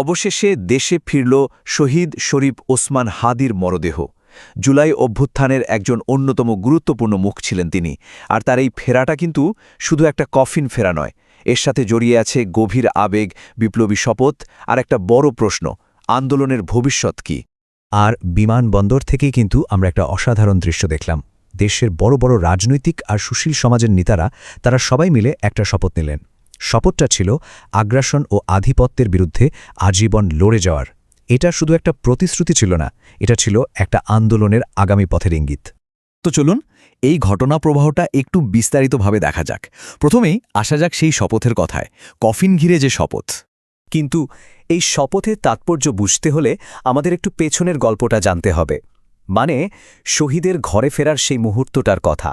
অবশেষে দেশে ফিরল শহীদ শরীফ ওসমান হাদির মরদেহ। জুলাই অভ্যুত্থানের একজন অন্যতম গুরুত্বপূর্ণ মুখ ছিলেন তিনি, আর তার এই ফেরাটা কিন্তু শুধু একটা কফিন ফেরা নয়। এর সাথে জড়িয়ে আছে গভীর আবেগ, বিপ্লবী শপথ, আর একটা বড় প্রশ্ন, আন্দোলনের ভবিষ্যৎ কি? আর বিমানবন্দর থেকেই কিন্তু আমরা একটা অসাধারণ দৃশ্য দেখলাম। দেশের বড় বড় রাজনৈতিক আর সুশীল সমাজের নেতারা, তারা সবাই মিলে একটা শপথ নিলেন। শপথটা ছিল আগ্রাসন ও আধিপত্যের বিরুদ্ধে আজীবন লড়ে যাওয়ার। এটা শুধু একটা প্রতিশ্রুতি ছিল না, এটা ছিল একটা আন্দোলনের আগামী পথের ইঙ্গিত। তো চলুন, এই ঘটনা প্রবাহটা একটু বিস্তারিতভাবে দেখা যাক। প্রথমেই আসা যাক সেই শপথের কথায়, কফিন ঘিরে যে শপথ। কিন্তু এই শপথের তাৎপর্য বুঝতে হলে আমাদের একটু পেছনের গল্পটা জানতে হবে। মানে শহীদের ঘরে ফেরার সেই মুহূর্তটার কথা।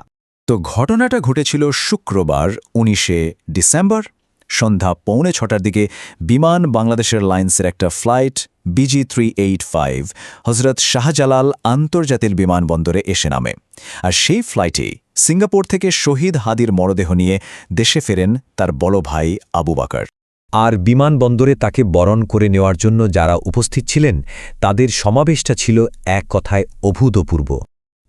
তো ঘটনাটা ঘটেছিল শুক্রবার, উনিশে ডিসেম্বর সন্ধ্যা পৌনে ছটার দিকে বিমান বাংলাদেশের লাইন্সের একটা flight BG three eight five Hazrat Shahjalal আন্তর্জাতিক বিমানবন্দরে এসে নামে। আর সেই ফ্লাইটে সিঙ্গাপুর থেকে শহীদ হাদির মরদেহ নিয়ে দেশে ফেরেন তার বড় ভাই আবু বাকার। আর বিমানবন্দরে তাকে বরণ করে নেওয়ার জন্য যারা উপস্থিত ছিলেন, তাদের সমাবেশটা ছিল এক কথায় অভূতপূর্ব।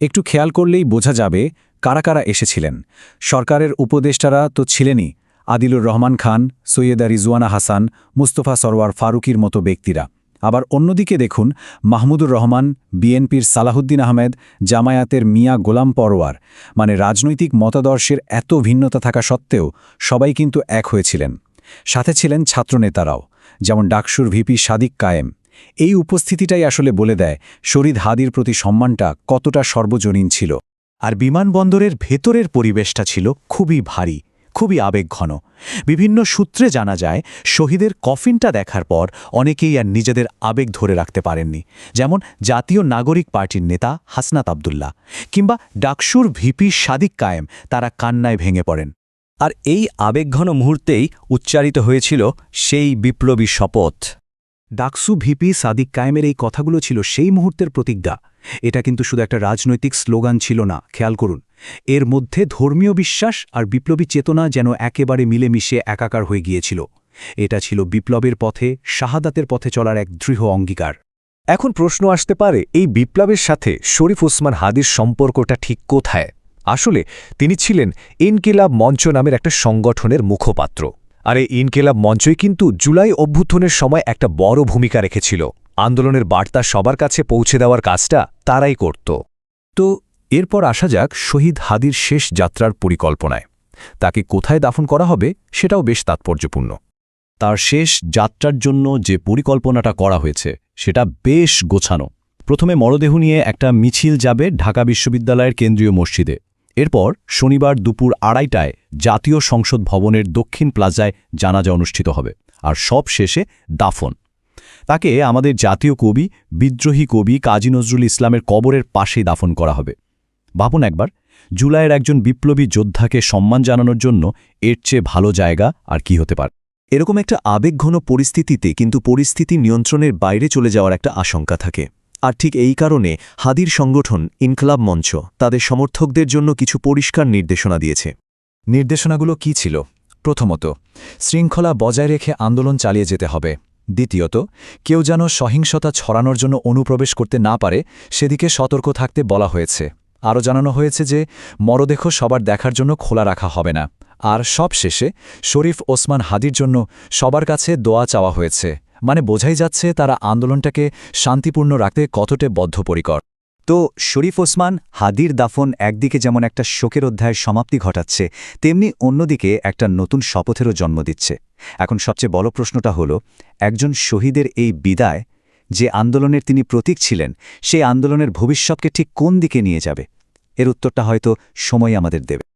একটু খেয়াল করলেই বোঝা যাবে কারা কারা এসেছিলেন। সরকারের উপদেষ্টারা তো ছিলেনই আদিলুর রহমান খান, সৈয়দা রিজওয়ানা হাসান, মুস্তফা সরওয়ার ফারুকির মতো ব্যক্তিরা। আবার অন্যদিকে দেখুন, মাহমুদুর রহমান, বিএনপির সালাহুদ্দিন আহমেদ, জামায়াতের মিয়া গোলাম পরওয়ার মানে রাজনৈতিক মতাদর্শের এত ভিন্নতা থাকা সত্ত্বেও সবাই কিন্তু এক হয়েছিলেন। সাথে ছিলেন ছাত্রনেতারাও, যেমন ডাকসুর ভিপি সাদিক কায়েম। এই উপস্থিতিটাই আসলে বলে দেয় শরীদ হাদির প্রতি সম্মানটা কতটা সর্বজনীন ছিল। আর বিমানবন্দরের ভেতরের পরিবেশটা ছিল খুবই ভারী। খুবই আবেগঘন বিভিন্ন সূত্রে জানা যায়, শহীদের কফিনটা দেখার পর অনেকেই আর নিজেদের আবেগ ধরে রাখতে পারেননি। যেমন জাতীয় নাগরিক পার্টির নেতা হাসনাত আবদুল্লাহ কিংবা ডাকসুর ভিপি সাদিক কায়েম, তারা কান্নায় ভেঙে পড়েন। আর এই আবেগঘন মুহূর্তেই উচ্চারিত হয়েছিল সেই বিপ্লবী শপথ। ডাকসু ভিপি সাদিক কায়েমের এই কথাগুলো ছিল সেই মুহূর্তের প্রতিজ্ঞা। এটা কিন্তু শুধু একটা রাজনৈতিক স্লোগান ছিল না, খেয়াল করুন। এর মধ্যে ধর্মীয় বিশ্বাস আর বিপ্লবী চেতনা যেন একেবারে মিলেমিশে একাকার হয়ে গিয়েছিল। এটা ছিল বিপ্লবের পথে, শাহাদাতের পথে চলার এক দৃঢ় অঙ্গীকার। এখন প্রশ্ন আসতে পারে, এই বিপ্লবের সাথে শরীফ ওসমান হাদির সম্পর্কটা ঠিক কোথায়? আসলে তিনি ছিলেন ইনকিলাব মঞ্চ নামের একটা সংগঠনের মুখপাত্র। আর এই ইনকিলাব মঞ্চই কিন্তু জুলাই অভ্যুত্থানের সময় একটা বড় ভূমিকা রেখেছিল। আন্দোলনের বার্তা সবার কাছে পৌঁছে দেওয়ার কাজটা তারাই করত। তো এরপর আসা যাক শহীদ হাদির শেষ যাত্রার পরিকল্পনায়। তাকে কোথায় দাফন করা হবে সেটাও বেশ তাৎপর্যপূর্ণ। তার শেষ যাত্রার জন্য যে পরিকল্পনাটা করা হয়েছে সেটা বেশ গোছানো। প্রথমে মরদেহ নিয়ে একটা মিছিল যাবে ঢাকা বিশ্ববিদ্যালয়ের কেন্দ্রীয় মসজিদে। এরপর শনিবার দুপুর আড়াইটায় জাতীয় সংসদ ভবনের দক্ষিণ প্লাজায় জানাজা অনুষ্ঠিত হবে, আর সব শেষে দাফন। তাকে আমাদের জাতীয় কবি, বিদ্রোহী কবি কাজী নজরুল ইসলামের কবরের পাশেই দাফন করা হবে। ভাবুন একবার, জুলাইয়ের একজন বিপ্লবী যোদ্ধাকে সম্মান জানানোর জন্য এর চেয়ে ভালো জায়গা আর কি হতে পারে? এরকম একটা আবেগঘন পরিস্থিতিতে কিন্তু পরিস্থিতি নিয়ন্ত্রণের বাইরে চলে যাওয়ার একটা আশঙ্কা থাকে। আর ঠিক এই কারণে হাদির সংগঠন ইনকলাব মঞ্চ তাদের সমর্থকদের জন্য কিছু পরিষ্কার নির্দেশনা দিয়েছে। নির্দেশনাগুলো কি ছিল? প্রথমত, শৃঙ্খলা বজায় রেখে আন্দোলন চালিয়ে যেতে হবে। দ্বিতীয়ত, কেউ যেন সহিংসতা ছড়ানোর জন্য অনুপ্রবেশ করতে না পারে, সেদিকে সতর্ক থাকতে বলা হয়েছে। আরও জানানো হয়েছে যে, মরদেহ সবার দেখার জন্য খোলা রাখা হবে না। আর সব শেষে শরীফ ওসমান হাদির জন্য সবার কাছে দোয়া চাওয়া হয়েছে। মানে বোঝাই যাচ্ছে তারা আন্দোলনটাকে শান্তিপূর্ণ রাখতে কতটা বদ্ধপরিকর। তো শরীফ ওসমান হাদির দাফন একদিকে যেমন একটা শোকের অধ্যায়ের সমাপ্তি ঘটাচ্ছে, তেমনি অন্যদিকে একটা নতুন শপথেরও জন্ম দিচ্ছে। এখন সবচেয়ে বড় প্রশ্নটা হল, একজন শহীদের এই বিদায় যে আন্দোলনের তিনি প্রতীক ছিলেন, সেই আন্দোলনের ভবিষ্যৎকে ঠিক কোন দিকে নিয়ে যাবে? এর উত্তরটা হয়তো সময় আমাদের দেবে।